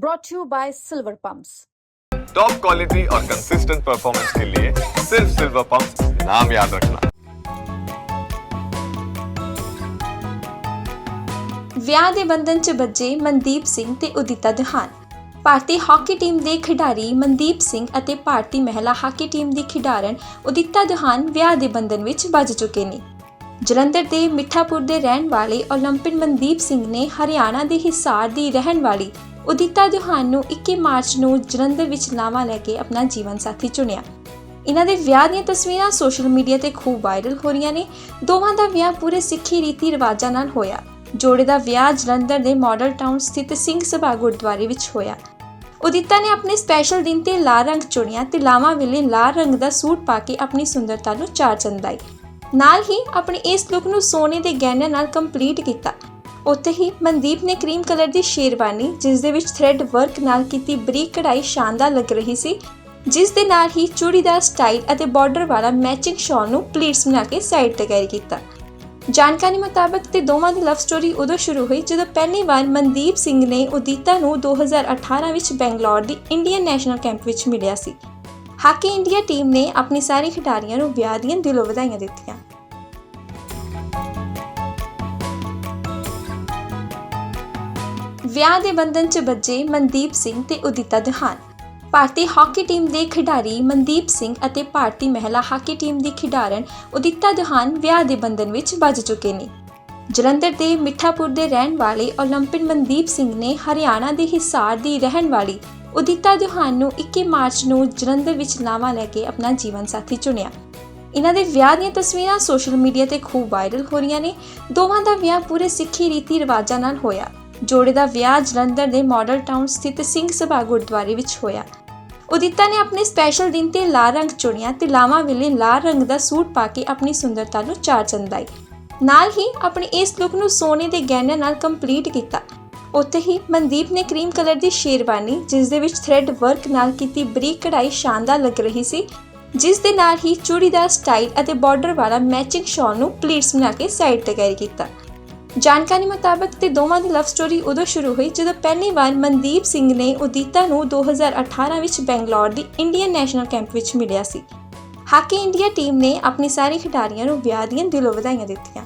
brought to you by Silver Pumps. Top quality और consistent performance के लिए सिर्फ सिल्वर पंप नाम याद रखना ਵਿਆਹ ਦੇ ਬੰਧਨ 'ਚ ਬੱਜੇ ਮਨਦੀਪ ਸਿੰਘ ਤੇ ਉਦਿਤਾ ਦੁਹਾਨ ਭਾਰਤੀ ਹਾਕੀ ਟੀਮ ਦੇ ਖਿਡਾਰੀ ਮਨਦੀਪ ਸਿੰਘ ਅਤੇ ਭਾਰਤੀ ਮਹਿਲਾ ਹਾਕੀ ਟੀਮ ਦੀ ਖਿਡਾਰਨ ਉਦਿਤਾ ਦੁਹਾਨ ਵਿਆਹ ਦੇ ਬੰਧਨ ਵਿੱਚ ਬੱਜ ਚੁੱਕੇ ਨੇ ਜਲੰਧਰ ਦੇ ਮਿੱਠਾਪੁਰ ਦੇ ਰਹਿਣ ਵਾਲੇ 올림픽 ਮਨਦੀਪ ਸਿੰਘ ਨੇ ਹਰਿਆਣਾ ਦੇ ਹਿਸਾਰ ਦੀ ਰਹਿਣ ਵਾਲੀ ਉਦਿਤਾ ਦਿਹਾਨ ਨੂੰ 21 ਮਾਰਚ ਨੂੰ ਜਲੰਧਰ ਵਿੱਚ ਲਾਵਾਂ ਲੈ ਕੇ ਆਪਣਾ ਜੀਵਨ ਸਾਥੀ ਚੁਣਿਆ। ਇਹਨਾਂ ਦੇ ਵਿਆਹ ਦੀਆਂ ਤਸਵੀਰਾਂ ਸੋਸ਼ਲ ਮੀਡੀਆ ਤੇ ਖੂਬ ਵਾਇਰਲ ਹੋ ਰਹੀਆਂ ਨੇ। ਦੋਵਾਂ ਦਾ ਵਿਆਹ ਪੂਰੇ ਸਿੱਖੀ ਰੀਤੀ ਰਿਵਾਜਾਂ ਨਾਲ ਹੋਇਆ। ਜੋੜੇ ਦਾ ਵਿਆਹ ਜਲੰਧਰ ਦੇ ਮਾਡਲ ਟਾਊਨ ਸਥਿਤ ਸਿੰਘ ਸਭਾ ਗੁਰਦੁਆਰੇ ਵਿੱਚ ਹੋਇਆ। ਉਦਿਤਾ ਨੇ ਆਪਣੇ ਸਪੈਸ਼ਲ ਦਿਨ ਤੇ ਲਾਲ ਰੰਗ ਚੁਣਿਆ ਤੇ ਲਾਵਾਂ ਵੇਲੇ ਲਾਲ ਰੰਗ ਦਾ ਸੂਟ ਪਾ ਕੇ ਆਪਣੀ ਸੁੰਦਰਤਾ ਨੂੰ ਚਾਰ ਚੰਦਾਈ ਨਾਲ ਹੀ ਆਪਣੇ ਇਸ ਲੁੱਕ ਨੂੰ ਸੋਨੇ ਦੇ ਗਹਿਣਿਆਂ ਨਾਲ ਕੰਪਲੀਟ ਕੀਤਾ। ਉੱਥੇ ਹੀ ਮਨਦੀਪ ਨੇ ਕਰੀਮ ਕਲਰ ਦੀ ਸ਼ੇਰਵਾਨੀ ਜਿਸ ਦੇ ਵਿੱਚ ਥ੍ਰੈਡ ਵਰਕ ਨਾਲ ਕੀਤੀ ਬਰੀਕ ਕਢਾਈ ਸ਼ਾਨਦਾਰ ਲੱਗ ਰਹੀ ਸੀ, ਜਿਸ ਦੇ ਨਾਲ ਹੀ ਚੂੜੀਦਾਰ ਸਟਾਈਲ ਅਤੇ ਬਾਰਡਰ ਵਾਲਾ ਮੈਚਿੰਗ ਸ਼ਾਲ ਨੂੰ ਪਲੀਟਸ ਬਣਾ ਕੇ ਸਾਈਡ ਤੇ ਕੈਰੀ ਕੀਤਾ। ਜਾਣਕਾਰੀ ਮੁਤਾਬਕ ਤੇ ਦੋਵਾਂ ਦੀ ਲਵ ਸਟੋਰੀ ਉਦੋਂ ਸ਼ੁਰੂ ਹੋਈ ਜਦੋਂ ਪਹਿਲੀ ਵਾਰ ਮਨਦੀਪ ਸਿੰਘ ਨੇ ਉਦੀਤਾ ਨੂੰ 2018 ਵਿੱਚ ਬੈਂਗਲੌਰ ਦੀ ਇੰਡੀਅਨ ਨੈਸ਼ਨਲ ਕੈਂਪ ਵਿੱਚ ਮਿਲਿਆ ਸੀ। ਹਾਕੀ ਇੰਡੀਆ ਟੀਮ ਨੇ ਆਪਣੀ ਸਾਰੇ ਖਿਡਾਰੀਆਂ ਨੂੰ ਵਿਆਹ ਦੀਆਂ ਦਿਲੋਂ ਵਧਾਈਆਂ ਦਿੱਤੀਆਂ। ਵਿਆਹ ਦੇ ਬੰਧਨ 'ਚ ਬੱਜੇ ਮਨਦੀਪ ਸਿੰਘ ਤੇ ਉਦਿਤਾ ਦੁਹਾਨ ਭਾਰਤੀ ਹਾਕੀ ਟੀਮ ਦੇ ਖਿਡਾਰੀ ਮਨਦੀਪ ਸਿੰਘ ਅਤੇ ਭਾਰਤੀ ਮਹਿਲਾ ਹਾਕੀ ਟੀਮ ਦੀ ਖਿਡਾਰਨ ਉਦਿਤਾ ਦੁਹਾਨ ਵਿਆਹ ਦੇ ਬੰਧਨ ਵਿੱਚ ਬੱਜ ਚੁੱਕੇ ਨੇ ਜਲੰਧਰ ਦੇ ਮਿੱਠਾਪੁਰ ਦੇ ਰਹਿਣ ਵਾਲੇ 올림픽 ਮਨਦੀਪ ਸਿੰਘ ਨੇ ਹਰਿਆਣਾ ਦੇ ਹਿਸਾਰ ਦੀ ਰਹਿਣ ਵਾਲੀ ਉਦਿਤਾ ਦੁਹਾਨ ਨੂੰ 21 ਮਾਰਚ ਨੂੰ ਜਲੰਧਰ ਵਿੱਚ ਲਾਵਾਂ ਲੈ ਕੇ ਆਪਣਾ ਜੀਵਨ ਸਾਥੀ ਚੁਣਿਆ ਇਹਨਾਂ ਦੇ ਵਿਆਹ ਦੀਆਂ ਤਸਵੀਰਾਂ ਸੋਸ਼ਲ ਮੀਡੀਆ ਤੇ ਖੂਬ ਵਾਇਰਲ ਹੋ ਰਹੀਆਂ ਨੇ ਦੋਵਾਂ ਦਾ ਵਿਆਹ ਪੂਰੇ ਸਿੱਖੀ ਰੀਤੀ ਰਿਵਾਜਾਂ ਨਾਲ ਹੋਇਆ ਜੋੜੇ ਦਾ ਵਿਆਹ ਜਲੰਧਰ ਦੇ ਮਾਡਲ ਟਾਊਨ ਸਥਿਤ ਸਿੰਘ ਸਭਾ ਗੁਰਦੁਆਰੇ ਵਿੱਚ ਹੋਇਆ। ਉਦਿਤਾ ਨੇ ਆਪਣੇ ਸਪੈਸ਼ਲ ਦਿਨ ਤੇ ਲਾਲ ਰੰਗ ਚੁਣਿਆ ਤੇ ਲਾਵਾਂ ਵੇਲੇ ਲਾਲ ਰੰਗ ਦਾ ਸੂਟ ਪਾ ਕੇ ਆਪਣੀ ਸੁੰਦਰਤਾ ਨੂੰ ਚਾਰ ਚੰਦਾਈ ਨਾਲ ਹੀ ਆਪਣੇ ਇਸ ਲੁੱਕ ਨੂੰ ਸੋਨੇ ਦੇ ਗਹਿਣਿਆਂ ਨਾਲ ਕੰਪਲੀਟ ਕੀਤਾ। ਉੱਥੇ ਹੀ ਮਨਦੀਪ ਨੇ ਕਰੀਮ ਕਲਰ ਦੀ ਸ਼ੇਰਵਾਨੀ, ਜਿਸ ਦੇ ਵਿੱਚ ਥ੍ਰੈਡ ਵਰਕ ਨਾਲ ਕੀਤੀ ਬਰੀਕ ਕਢਾਈ ਸ਼ਾਨਦਾਰ ਲੱਗ ਰਹੀ ਸੀ, ਜਿਸ ਦੇ ਨਾਲ ਹੀ ਚੂੜੀਦਾਰ ਸਟਾਈਲ ਅਤੇ ਬਾਰਡਰ ਵਾਲਾ ਮੈਚਿੰਗ ਸ਼ਾਲ ਨੂੰ ਪਲੀਟਸ ਬਣਾ ਕੇ ਸਾਈਡ ਤੇ ਕੈਰੀ ਕੀਤਾ। ਜਾਣਕਾਰੀ ਮੁਤਾਬਕ ਤੇ ਦੋਵਾਂ ਦੀ ਲਵ ਸਟੋਰੀ ਉਦੋਂ ਸ਼ੁਰੂ ਹੋਈ ਜਦੋਂ ਪਹਿਲੀ ਵਾਰ ਮਨਦੀਪ ਸਿੰਘ ਨੇ ਉਦੀਤਾ ਨੂੰ 2018 ਵਿੱਚ ਬੈਂਗਲੌਰ ਦੀ ਇੰਡੀਅਨ ਨੈਸ਼ਨਲ ਕੈਂਪ ਵਿੱਚ ਮਿਲਿਆ ਸੀ। ਹਾਕੀ ਇੰਡੀਆ ਟੀਮ ਨੇ ਆਪਣੀ ਸਾਰੇ ਖਿਡਾਰੀਆਂ ਨੂੰ ਵਿਆਹ ਦੀਆਂ ਦਿਲੋਂ ਵਧਾਈਆਂ ਦਿੱਤੀਆਂ।